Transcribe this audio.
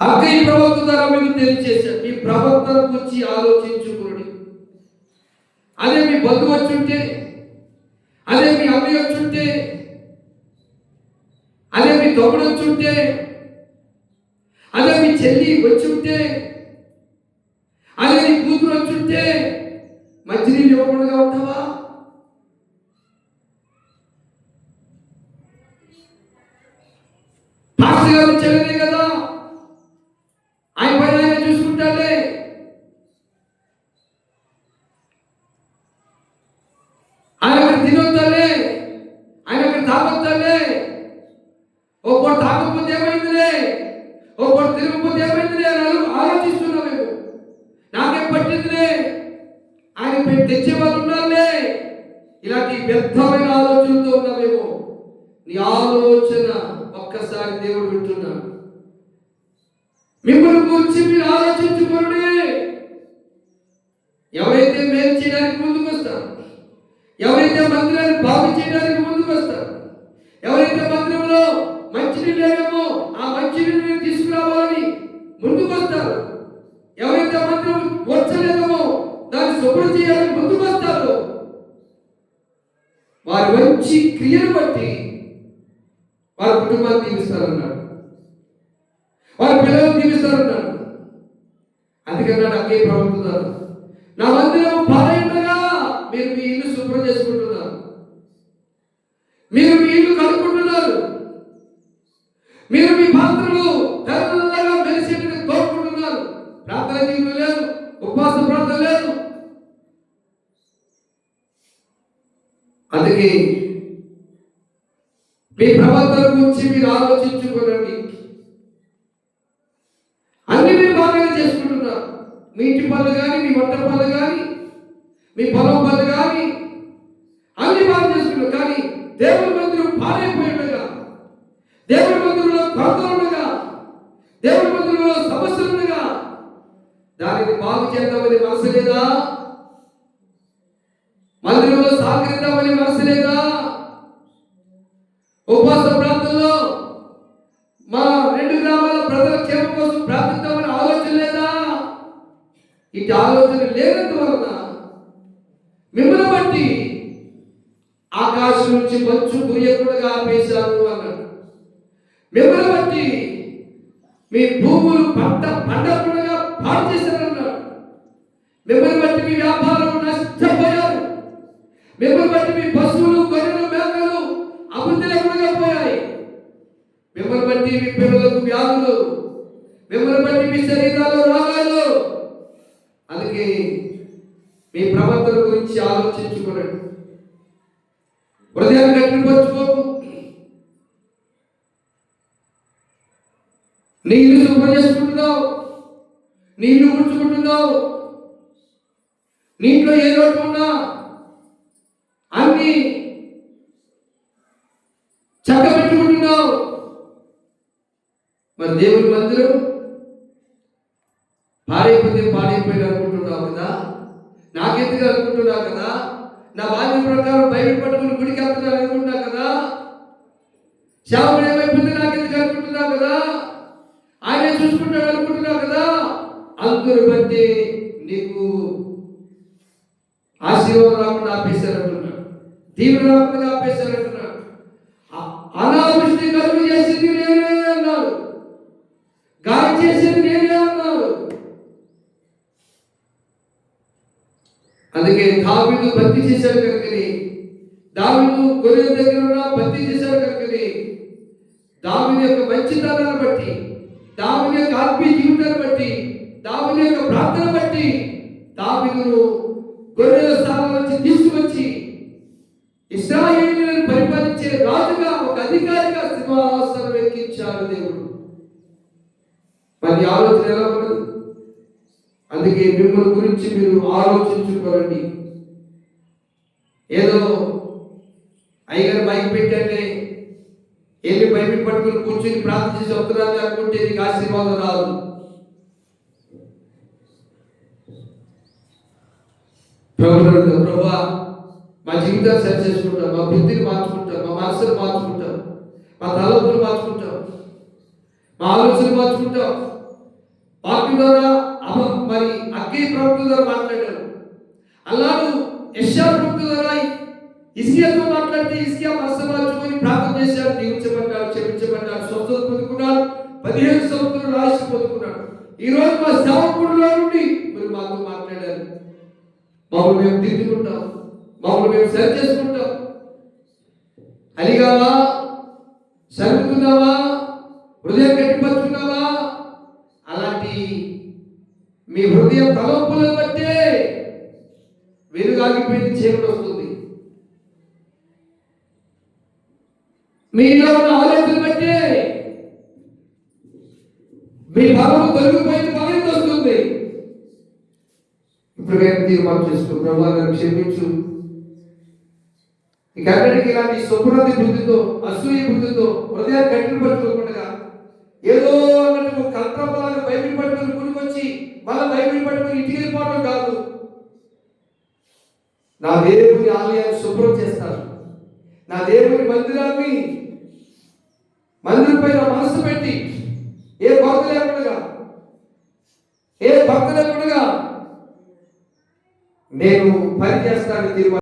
అక్క ప్రవక్త ద్వారా మీకు తెలియచేశాను మీ ప్రవర్తన గురించి ఆలోచించుకోండి. అదే మీ బంధువు వచ్చుంటే అదే మీ అమ్మ వచ్చుంటే అదే మీ తమ్ముడు వచ్చుంటే అదే మీ చెల్లి వచ్చుంటే అదే నీ కూతురు వచ్చుంటే మంచినీళ్ళు ఇవ్వకుండా ఉంటావా? పాస్టర్ గారు చెల్లెలే కదా ఆయన పని ఆయన చూసుకుంటాడే ఆయన అక్కడ తినొద్దాలే ఆయన అక్కడ తాగొద్దాలే ఓ పూట తాగకపోతే ఏమైందిలే ఓ పూట తిరగకపోతే ఏమైందిలే అని ఆలో- ఆలోచిస్తున్నాం మేము నాకేం పట్టిందిలే ఆయన పెట్టి తెచ్చే వాళ్ళు ఉన్నారులే ఇలాంటి వ్యర్థమైన ఆలోచనతో ఉన్నావేమో నీ ఆలోచన ఒక్కసారి దేవుడు వింటున్నాడు. మిమ్మల్ని గురించి మీరు ఆలోచించుకోండి ఎవరైతే మేలు చేయడానికి ముందుకు వస్తారు ఎవరైతే మందిరాన్ని బాగు చేయడానికి ముందుకు వస్తారు ఎవరైతే మందిరంలో మంచినీళ్ళు లేవేమో ఆ మంచినీళ్ళు తీసుకురావాలని ముందుకు వస్తారు. ఎవరైతే మందిరం వచ్చలేదేమో దాన్ని శుభ్రం చేయాలని ముందుకు వస్తారు. వారి మంచి క్రియను బట్టి వారి కుటుంబాన్ని దీవిస్తారన్నాడు వారి పిల్లలు దీవిస్తారన్నాడు అందుకన్నాడు అక్కే ప్రభుత్వాలు నా మందిరం పాలైండగా మీరు మీ ఇల్లు శుభ్రం చేసుకుంటున్నారు. మీరు మీ ఇల్లు కనుక్కుంటున్నారు మీరు మీ పాత్రలు తెల్లగా మెరిసేట్టుగా తోడుకుంటున్నారు. ప్రార్థన జీవితం లేదు ఉపవాస ప్రార్థన లేదు. అందుకే మీ ప్రవర్తన గురించి మీరు ఆలోచించుకోనండి. అన్ని మీరు బాగానే చేసుకుంటున్నారు. మీ ఇంటి పనులు కానీ మీ వంట పనులు కానీ మీ పొలం పనులు కానీ అన్ని బాగా చేసుకుంటారు కానీ దేవుని మందిరం పాలైపోయినగా దేవుని మందిరంలో కొరతలు ఉండగా దేవుని మందిరంలో సమస్యలు ఉండగా దానిని బాగు చేద్దామని మనసు లేదా? మందిరంలో సహకరిద్దామని మనసు లేదా ఉపవాస ప్రాంతంలో మా రెండు గ్రామాల ప్రజల క్షేమం కోసం ప్రార్థిద్దామని ఆలోచన లేదా? ఇటు ఆలోచన లేనందువలన మిమ్మల్ని బట్టి ఆకాశం నుంచి మంచు కురియకుండా ఆపేశారు అన్నాడు. మిమ్మల్ని బట్టి మీ భూములు పంట పండకుండా పాడు చేశారన్నాడు. మిమ్మల్ని బట్టి మిమ్మల్ని బట్టి మీ పశువులు గొర్రెలు మేకలు అభివృద్ధి లేకుండా పోయాయి మిమ్మల్ని బట్టి మీ పిల్లలకు వ్యాధులు మిమ్మల్ని బట్టి మీ శరీరాలు రోగాలు. అందుకే మీ ప్రవర్తన గురించి ఆలోచించుకోనండి. హృదయాన్ని కట్టిపరచుకోకు నీ ఇల్లు శుభ్రం చేసుకుంటున్నావు. నీ ఇల్లు ముడుచుకుంటున్నావు నీంట్లో ఏ లోటు ఉన్నా అన్ని చక్కబెట్టుకుంటున్నావు. మరి దేవుని మందిరం పాడైపోతే పాడైపోయింది అనుకుంటున్నావు కదా? నాకెందుకు అనుకుంటున్నావు కదా? నా బాధ్యత ప్రకారం బయట పట్టుకుని గుడికి వెళ్తున్నాను అనుకుంటున్నావు కదా? శాపం ఏమైపోతే నాకెందుకు అనుకుంటున్నావు కదా? ఆయనే చూసుకుంటాడు అనుకుంటున్నావు కదా? అందరు బట్టి నీకు ఆశీర్వాదం రాకుండా ఆపేశారంటున్నాడు తీవ్రంగా ఆపేశారంటున్నాడు అనావృష్టి కలుగు చేసింది నేనే అన్నాడు. గాలి చేసింది నేనే అన్నాడు. అందుకే దావీదు భక్తి చేశాడు కనుకని. దావిడు గొర్రెల దగ్గర ఉన్న భక్తి చేశాడు కనుకని. దావిని యొక్క మంచితనాన్ని బట్టి దావిని యొక్క ఆత్మీయ జీవితాన్ని బట్టి దావిని యొక్క ప్రార్థన బట్టి దావిను గొర్రెల స్థానం నుంచి తీసుకొచ్చి ఇస్రాయేలీలను పరిపాలించే రాజుగా ఒక అధికారిగా సింహాసనం ఎక్కించాడు దేవుడు. మరి ఆలోచన ఎలా ఉన్నది? అందుకే మిమ్మల్ని గురించి మీరు ఆలోచించుకోరండి ఏదో అయ్యగారు మైక్ పెట్టండి. వెళ్ళి బైబిల్ పట్టుకుని కూర్చొని ప్రార్థన చేసి వస్తున్నాను అనుకుంటే నీకు ఆశీర్వాదం రాదు. ప్రభుత్వ ప్రభా మా జీవితాన్ని సరి చేసుకుంటాం మా బుద్ధిని మార్చుకుంటాం మా మనసును మార్చుకుంటాం మా తలపులు మార్చుకుంటాం మా ఆలోచనలు మార్చుకుంటాం. వాక్యం ద్వారా అమ- మరి అగ్గి ప్రవక్త ద్వారా మాట్లాడారు. అలాను యశా ప్రవక్త ద్వారా ఇస్కియాతో మాట్లాడితే ఇస్కియా మనసు మార్చుకొని ప్రార్థన చేశారు దీవించబడ్డారు క్షమించబడ్డారు స్వస్థత పొందుకున్నాడు పదిహేను సంవత్సరాలు ఆయుష్ పొందుకున్నాడు. ఈ రోజు మా సేవకుడిలో నుండి మీరు మాతో మాట్లాడారు. మమ్మల్ని మేము దిద్దుకుంటాం మమ్మల్ని మేము సరి చేసుకుంటాం. అలిగావా సరుగుతున్నావా హృదయం గట్టిపరుచుకున్నావా? అలాంటి మీ హృదయం తలంపులను బట్టే వెలుగాగిపోయింది చీకటి వస్తుంది. మీలో ఉన్న ఆలోచన బట్టే మీ భావం తొలగిపోయింది పగటి వస్తుంది. ఇప్పుడు మేము తీర్మానం చేసుకున్నాం ప్రభు నన్ను క్షమించు. ఇక అక్కడికి ఇలాంటి శుభ్రత బుద్ధితో అసూయ బుద్ధితో హృదయాన్ని కట్టిపరచుకోకుండా ఏదో అన్నట్టు కల్పలాగా బైబిల్ పట్టుకుని గుడికొచ్చి మళ్ళీ బైబిల్ పట్టుకుని ఇంటికి వెళ్ళిపోవడం కాదు. నా దేవుని ఆలయాన్ని శుభ్రం చేస్తాను నా దేవుని మందిరాన్ని మందిరం పైన మనసు పెట్టి ఏ భక్తి లేకుండా ఏ భక్త లేకుండా నేను పని చేస్తాను తీర్మానం